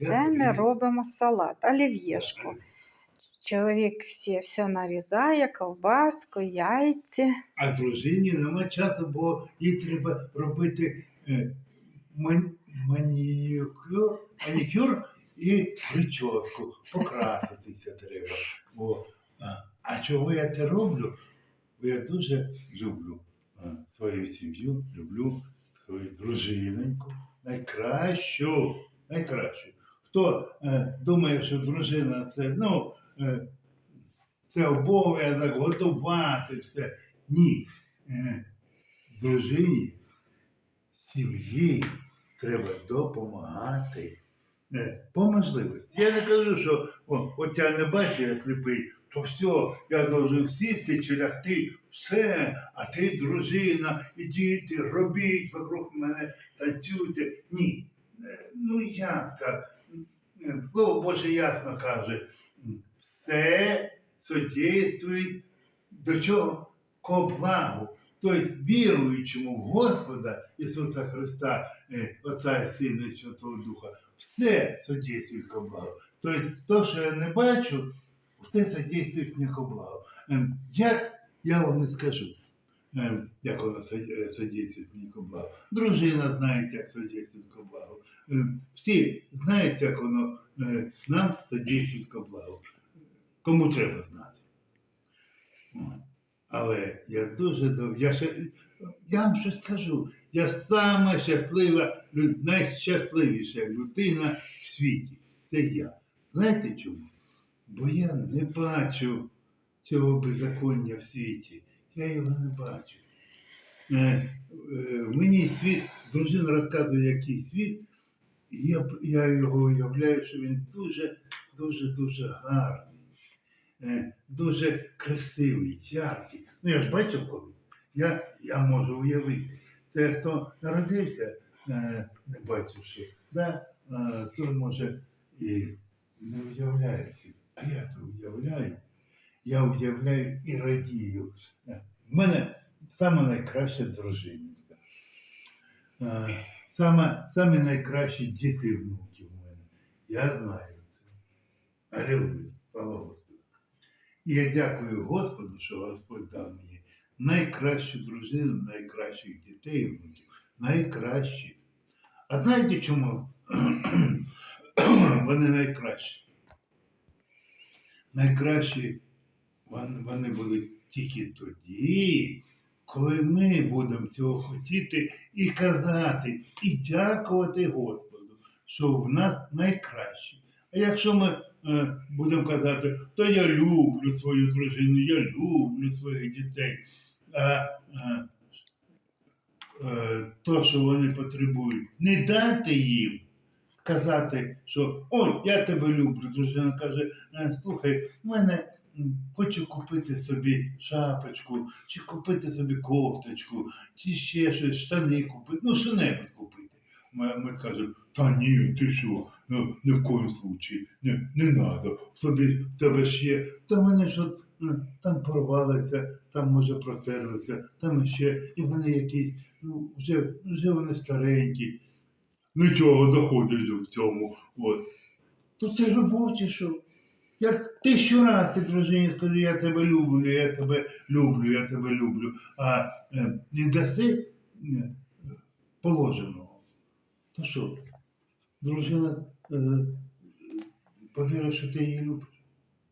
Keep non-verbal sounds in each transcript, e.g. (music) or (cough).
Це ми робимо салат, олів'єшку. Чоловік всі все нарізає, ковбаску, яйці. А дружині нема часу, бо їй треба робити е, манікюр, манікюр і прическу. Покраситися треба. Бо, а, а чого я це роблю? Бо я дуже люблю свою сім'ю, люблю свою дружиноньку. Найкращу, найкращу. Хто е, думає, що дружина це, ну, е, це обов'язок готувати все. Ні. Е, Дружині, сім'ї треба допомагати. Е, По можливості. Я не кажу, що о, от я не бачу, я сліпий, то все, я должен сісти чи лягти, все, а ти, дружина, і діти, робіть вокруг мене, танцюйте. Ні. Е, Ну як так? Слово Боже ясно каже, все содействує до чого? Ко благу. Тобто віруючому в Господа Ісуса Христа, е, Отця і Сина і Святого Духа, все содействує ко благу. Тобто, то, що я не бачу, все содействує мені ко благу. Ем, Як я вам не скажу, як воно со- е, содействує мені ко. Дружина знає, як ко благу. Ем, Всі знають, як воно е, нам содействує ко благу. Кому треба знати. Але я дуже дов- я ще я вам щось скажу. Я сама щаслива, найщасливіша людина в світі. Це я. Знаєте чому? Bо я не бачу цього беззаконня в світі. Я його не бачу. Е, е, мені світ, дружина розказує, який світ, і я, я його уявляю, що він дуже, дуже, дуже гарний е, дуже красивий, яркий. Ну я ж бачив колись. Я, я можу уявити. Це хто народився, не бачивши, да, той може і не уявляє. А я то уявляю. Я уявляю і радію. В мене саме найкраща дружинка. Е, Саме, саме найкращі діти і внуки в мене. Я знаю це. Алілуя, слава Господу. І я дякую Господу, що Господь дав мені найкращу дружину, найкращих дітей і внуків. Найкращі. А знаєте чому (clears throat) вони найкращі? Найкращі вони, будуть тільки тоді, коли ми будемо цього хотіти і казати, і дякувати Господу, що в нас найкраще. А якщо ми е, будемо казати, то я люблю свою дружину, я люблю своїх дітей, а е, е, то, що вони потребують, не дати їм казати, що ой, я тебе люблю. Дружина каже, «Е, слухай, в мене хочу купити собі шапочку, чи купити собі кофточку, чи ще щось, штани купити, ну що-небудь купити. Ми, ми скажемо, та ні, ти що, ну, ні в коїм случаї, не, не треба, в тобі, в тебе ж є, та от, ну, там порвалися, там може протерлися, там ще, і вони якісь, ну, вже, вже вони старенькі. Нічого доходиш до цьому. От. То це любов що? Як ти щораз ти дружині скажи, я тебе люблю, я тебе люблю, я тебе люблю, а е, не даси положеного. То що, дружина е, повірить, що ти її любиш?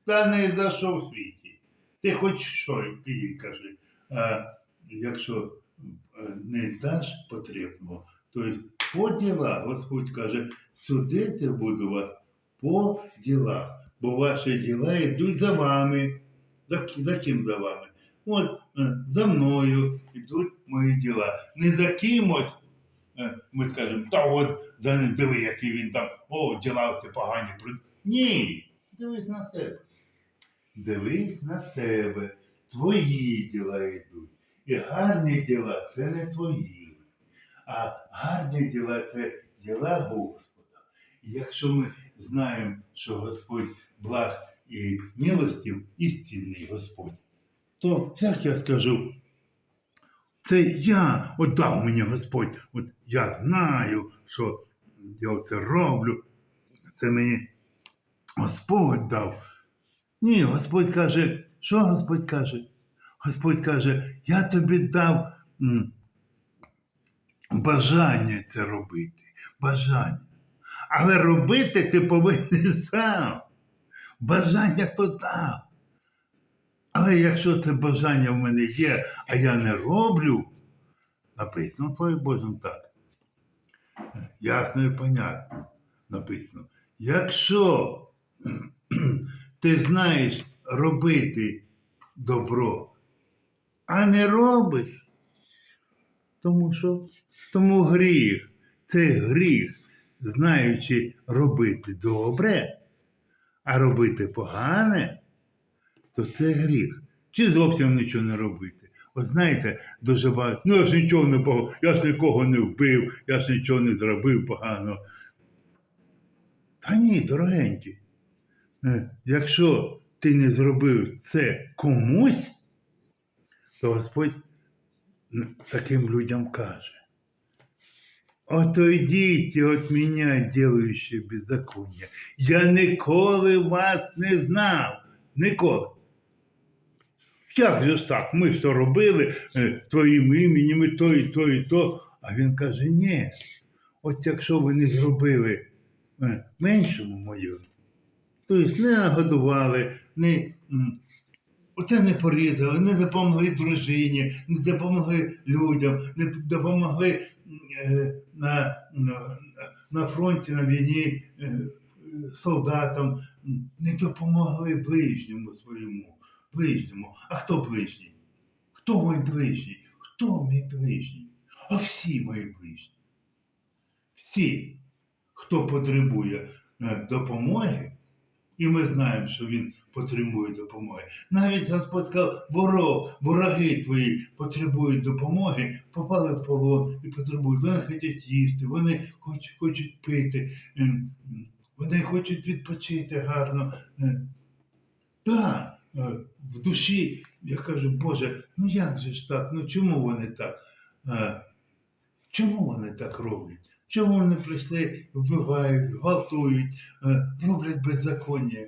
Та не за що в світі. Ти хоч що їй кажи. А якщо е, не даш потрібного, то по ділах, Господь каже, судити буду вас по ділах, бо ваші діла йдуть за вами. За, за ким за вами? От е, за мною йдуть мої діла. Не за кимось. е, Ми скажемо, та от за ним диви, який він там, о, діла ти погані. при-». Ні, дивись на себе. Дивись на себе. Твої діла йдуть. І гарні діла це не твої. А гарні діла це діла Господа. І якщо ми знаємо, що Господь благ і милостів, істинний Господь, то як я скажу, це я от дав мені Господь, от я знаю, що я це роблю. це мені Господь дав. Ні, Господь каже, що Господь каже? Господь каже, я тобі дав бажання це робити. Бажання. Але робити ти повинен (laughs) сам. Бажання то дав. Але якщо це бажання в мене є, а я не роблю, написано Слові Божому так. Ясно і понятно написано. Якщо ти знаєш робити добро, а не робиш, тому що тому гріх, це гріх, знаючи робити добре, а робити погане, то це гріх. Чи зовсім нічого не робити. От знаєте, дуже багато, ну я ж нічого не погано, я ж нікого не вбив, я ж нічого не зробив погано. Та ні, дорогенькі. Е, Якщо ти не зробив це комусь, то Господь таким людям каже. Отойдіть від мене, ділаючи беззаконня. Я ніколи вас не знав. Ніколи. Як же так? Ми то робили е, твоїм іменем і то, і то, і то. А він каже, ні. От якщо ви не зробили е, меншому мою, тобто не нагодували, не, оце не порізали, не допомогли дружині, не допомогли людям, не допомогли на, на, фронті, на війні е, солдатам, не допомогли ближньому своєму. Ближньому. А хто ближній? Хто мій ближній? Хто мій ближній? А всі мої ближні. Всі, хто потребує е, допомоги, і ми знаємо, що він потребує допомоги. Навіть Господь сказав, ворог, вороги твої потребують допомоги, попали в полон і потребують. Вони хочуть їсти, вони хочуть, хочуть пити, ем, вони хочуть відпочити гарно. Е, Так, е, в душі я кажу, Боже, ну як же ж так? Ну чому вони так? Е, Чому вони так роблять? Чому вони прийшли, вбивають, гвалтують, е, роблять беззаконня?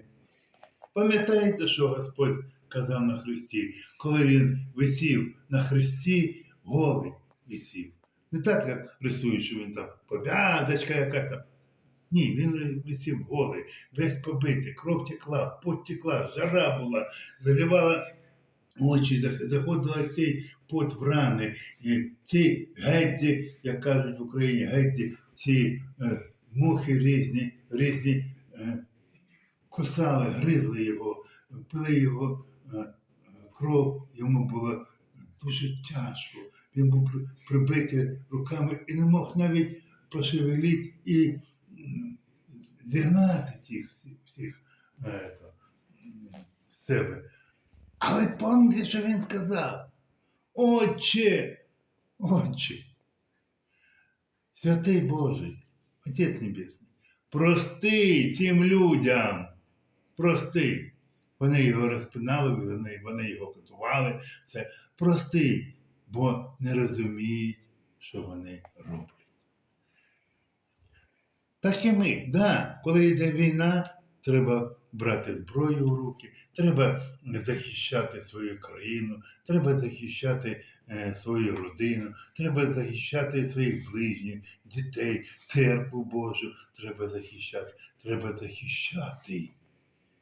Пам'ятаєте, що Господь казав на Христі, коли він висів на Христі, голий висів. Не так, як рисують, що він там пов'язочка яка там. Ні, він висів голий, весь побитий, кров текла, пот текла, жара була, заливала очі, зах- заходила цей пот в рани. І ці гетті, як кажуть в Україні, гетті, ці е, мухи різні, різні е, кусали, гризли його, пили його е, е, кров, йому було дуже тяжко. Він був прибитий руками і не мог навіть пошевелити і зігнати всіх, всіх е, з себе. Але пам'ятаєте, що він сказав? Отче, Отче, святий Божий, Отець Небесний, прости цим людям, прости. Вони його розпинали, вони, вони його катували. Це прости, бо не розуміють, що вони роблять. Так і ми, да, коли йде війна, треба брати зброю в руки, треба захищати свою країну, треба захищати е, свою родину, треба захищати своїх ближніх, дітей, церкву Божу, треба захищати, треба захищати,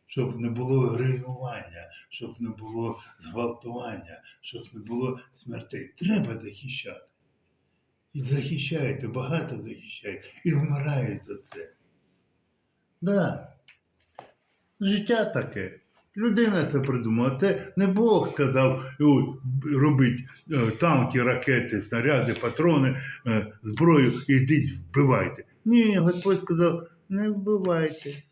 щоб не було руйнування, щоб не було зґвалтування, щоб не було смертей. Треба захищати. І захищаєте, багато захищають, і вмирають за це. Да. Життя таке. Людина це придумала. Це не Бог сказав робіть е, танки, ракети, снаряди, патрони, е, зброю, і йдіть, вбивайте. Ні, Господь сказав, не вбивайте.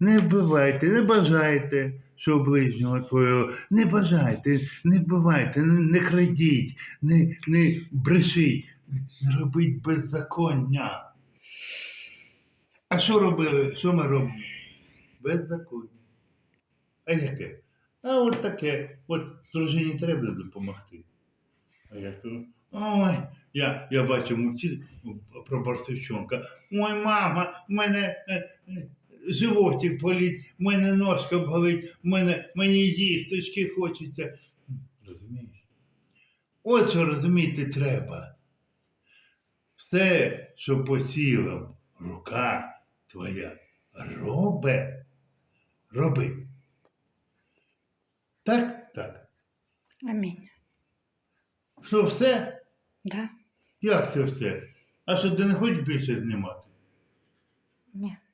Не вбивайте, не бажайте, що ближнього твого, не бажайте, не вбивайте, не, не крадіть, не, не брешіть, не робіть беззаконня. А що робили? Що ми робимо? Беззаконня. А яке? А от таке. От дружині треба допомогти. А я кажу, ой, Я, я бачив мультфільм про Барсучонка. Ой, мама, в мене е, е, животик болить, в мене ножка болить, в мене, мені їсточки хочеться. Розумієш? От що розуміти треба. Все, що по силам рука твоя робе, роби. Так? Так. Амінь. Що все? Да? Як це все? А що ти не хочеш більше знімати? Ні.